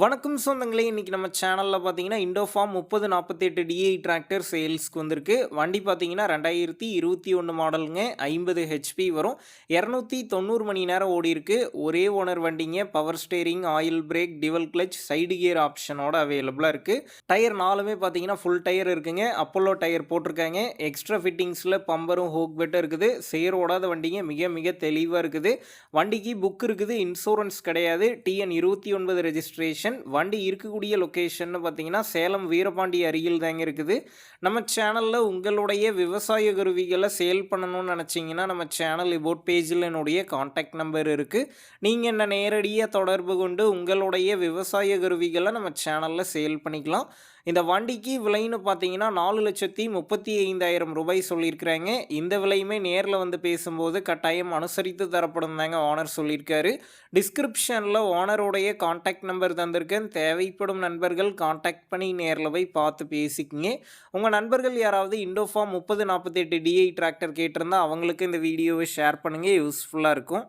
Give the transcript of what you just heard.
வணக்கம் சொந்தங்களே இன்றைக்கி நம்ம சேனலில் பார்த்தீங்கன்னா இண்டோஃபார்ம் முப்பது நாற்பத்தெட்டு டிஐ டிராக்டர் சேல்ஸ்க்கு வந்திருக்கு. வண்டி பார்த்தீங்கன்னா ரெண்டாயிரத்தி இருபத்தி ஒன்று மாடலுங்க ஐம்பது ஹெச்பி வரும். இரநூத்தி தொண்ணூறு மணி நேரம் ஓடி இருக்கு. ஒரே ஓனர் வண்டிங்க. Power steering oil brake dual clutch side gear ஆப்ஷனோட அவைலபிளாக இருக்குது டயர் நாலுமே பார்த்தீங்கன்னா ஃபுல் டயர் இருக்குங்க. அப்போலோ டயர் போட்டிருக்காங்க. எக்ஸ்ட்ரா ஃபிட்டிங்ஸில் பம்பரும் ஹோக் பெட்டும் இருக்குது. சேர் ஓடாத வண்டிங்க. மிக மிக தெளிவாக இருக்குது. வண்டிக்கு புக் இருக்குது. இன்சூரன்ஸ் கிடையாது. டிஎன் இருபத்தி ஒன்பது ரெஜிஸ்ட்ரேஷன் வண்டி இருக்கக்கூடிய லொக்கேஷன் பார்த்தீங்கன்னா சேலம் வீரபாண்டி அருகில் தாங்க இருக்குது. நம்ம சேனலில் உங்களுடைய விவசாய கருவிகளை சேல் பண்ணணும்னு நினச்சிங்கன்னா நம்ம சேனல் இபோட் பேஜில் என்னுடைய காண்டாக்ட் நம்பர் இருக்குது நீங்கள் என்ன நேரடியாக தொடர்பு கொண்டு உங்களுடைய விவசாய கருவிகளை நம்ம சேனலில் சேல் பண்ணிக்கலாம். இந்த வண்டிக்கு விலைன்னு பார்த்தீங்கன்னா நாலு லட்சத்தி முப்பத்தி ஐந்தாயிரம் ரூபாய் சொல்லியிருக்கிறாங்க. இந்த விலையுமே நேரில் வந்து பேசும்போது கட்டாயம் அனுசரித்து தரப்படும் தாங்க ஓனர் சொல்லியிருக்காரு. டிஸ்கிரிப்ஷனில் ஓனருடைய காண்டாக்ட் நம்பர் வந்திருக்கேன். தேவைப்படும் நண்பர்கள் காண்டாக்ட் பண்ணி நேரில் போய் பார்த்து பேசிக்கிங்க. உங்கள் நண்பர்கள் யாராவது இண்டோஃபார்ம் முப்பது நாற்பத்தெட்டு டிஐ டிராக்டர் கேட்டிருந்தால் அவங்களுக்கு இந்த வீடியோவை ஷேர் பண்ணுங்கள் யூஸ்ஃபுல்லாக இருக்கும்.